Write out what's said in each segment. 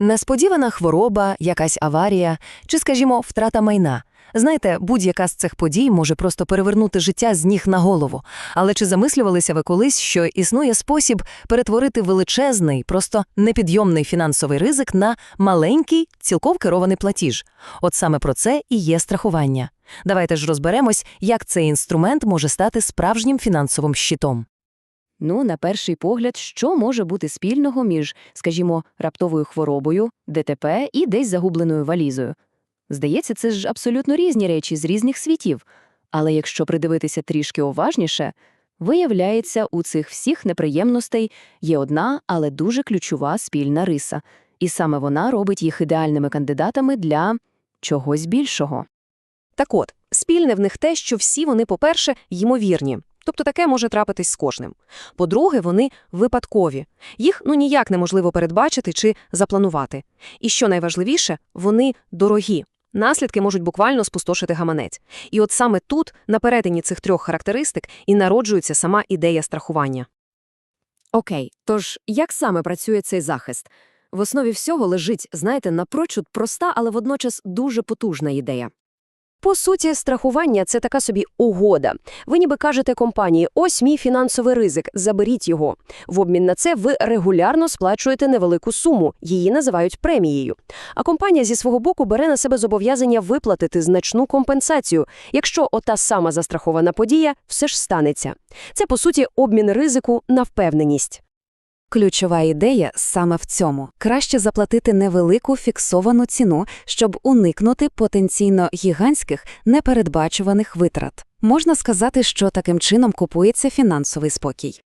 Несподівана хвороба, якась аварія чи, скажімо, втрата майна. Знаєте, будь-яка з цих подій може просто перевернути життя з ніг на голову. Але чи замислювалися ви колись, що існує спосіб перетворити величезний, просто непідйомний фінансовий ризик на маленький, цілком керований платіж? От саме про це і є страхування. Давайте ж розберемось, як цей інструмент може стати справжнім фінансовим щитом. Ну, на перший погляд, що може бути спільного між, скажімо, раптовою хворобою, ДТП і десь загубленою валізою? Здається, це ж абсолютно різні речі з різних світів. Але якщо придивитися трішки уважніше, виявляється, у цих всіх неприємностей є одна, але дуже ключова спільна риса. І саме вона робить їх ідеальними кандидатами для чогось більшого. Так от, спільне в них те, що всі вони, по-перше, ймовірні. Тобто таке може трапитись з кожним. По-друге, вони випадкові. Їх ну ніяк неможливо передбачити чи запланувати. І що найважливіше, вони дорогі. Наслідки можуть буквально спустошити гаманець. І от саме тут, на перетині цих трьох характеристик, і народжується сама ідея страхування. Окей, тож як саме працює цей захист? В основі всього лежить, знаєте, напрочуд проста, але водночас дуже потужна ідея. По суті, страхування це така собі угода. Ви ніби кажете компанії: ось мій фінансовий ризик, заберіть його. В обмін на це ви регулярно сплачуєте невелику суму, її називають премією. А компанія зі свого боку бере на себе зобов'язання виплатити значну компенсацію, якщо ота сама застрахована подія все ж станеться. Це по суті обмін ризику на впевненість. Ключова ідея саме в цьому краще заплатити невелику фіксовану ціну, щоб уникнути потенційно гігантських непередбачуваних витрат. Можна сказати, що таким чином купується фінансовий спокій.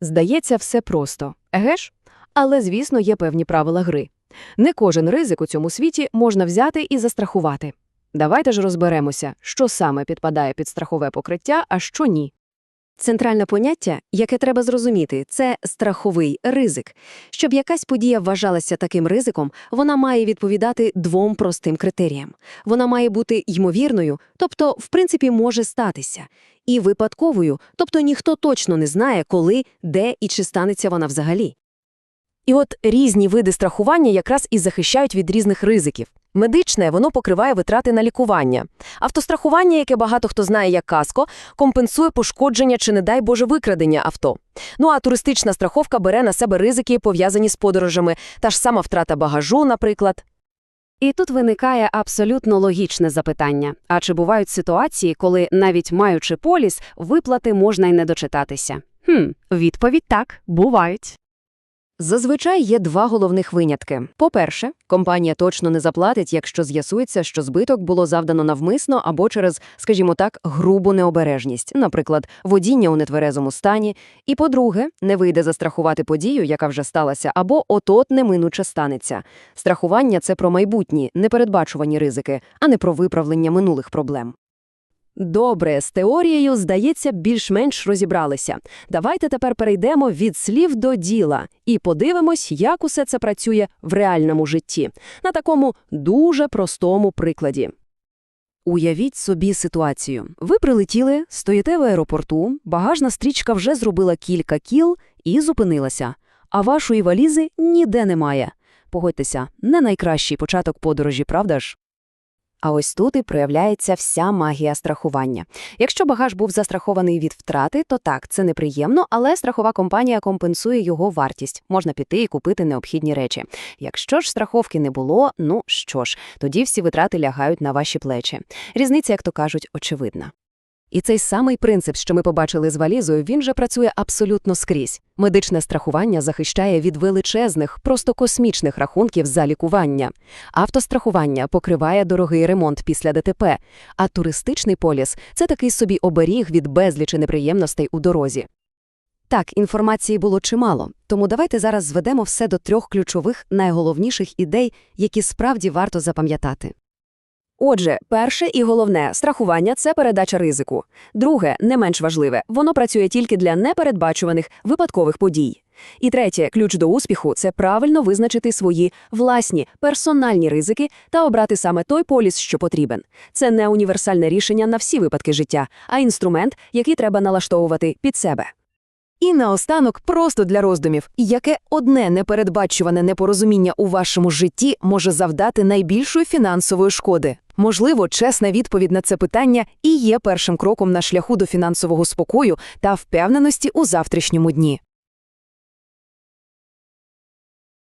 Здається, все просто. Еге ж? Але, звісно, є певні правила гри. Не кожен ризик у цьому світі можна взяти і застрахувати. Давайте ж розберемося, що саме підпадає під страхове покриття, а що ні. Центральне поняття, яке треба зрозуміти, це страховий ризик. Щоб якась подія вважалася таким ризиком, вона має відповідати двом простим критеріям. Вона має бути ймовірною, тобто, в принципі, може статися, і випадковою, тобто ніхто точно не знає, коли, де і чи станеться вона взагалі. І от різні види страхування якраз і захищають від різних ризиків. Медичне воно покриває витрати на лікування. Автострахування, яке багато хто знає як каско, компенсує пошкодження чи, не дай Боже, викрадення авто. Ну а туристична страховка бере на себе ризики, пов'язані з подорожами, та ж сама втрата багажу, наприклад. І тут виникає абсолютно логічне запитання: а чи бувають ситуації, коли, навіть маючи поліс, виплати можна й не дочитатися? Хм, відповідь так, бувають. Зазвичай є два головних винятки. По-перше, компанія точно не заплатить, якщо з'ясується, що збиток було завдано навмисно або через, скажімо так, грубу необережність, наприклад, водіння у нетверезому стані. І по-друге, не вийде застрахувати подію, яка вже сталася, або от-от неминуче станеться. Страхування це про майбутні, непередбачувані ризики, а не про виправлення минулих проблем. Добре, з теорією, здається, більш-менш розібралися. Давайте тепер перейдемо від слів до діла і подивимось, як усе це працює в реальному житті, на такому дуже простому прикладі. Уявіть собі ситуацію. Ви прилетіли, стоїте в аеропорту, багажна стрічка вже зробила кілька кіл і зупинилася, а вашої валізи ніде немає. Погодьтеся, не найкращий початок подорожі, правда ж? А ось тут і проявляється вся магія страхування. Якщо багаж був застрахований від втрати, то так, це неприємно, але страхова компанія компенсує його вартість. Можна піти і купити необхідні речі. Якщо ж страховки не було, ну що ж, тоді всі витрати лягають на ваші плечі. Різниця, як то кажуть, очевидна. І цей самий принцип, що ми побачили з валізою, він же працює абсолютно скрізь. Медичне страхування захищає від величезних, просто космічних рахунків за лікування. Автострахування покриває дорогий ремонт після ДТП, а туристичний поліс це такий собі оберіг від безлічі неприємностей у дорозі. Так, інформації було чимало, тому давайте зараз зведемо все до трьох ключових найголовніших ідей, які справді варто запам'ятати. Отже, перше і головне страхування це передача ризику. Друге, не менш важливе, воно працює тільки для непередбачуваних випадкових подій. І третє, ключ до успіху це правильно визначити свої власні персональні ризики та обрати саме той поліс, що потрібен. Це не універсальне рішення на всі випадки життя, а інструмент, який треба налаштовувати під себе. І наостанок просто для роздумів, яке одне непередбачуване непорозуміння у вашому житті може завдати найбільшої фінансової шкоди? Можливо, чесна відповідь на це питання і є першим кроком на шляху до фінансового спокою та впевненості у завтрашньому дні.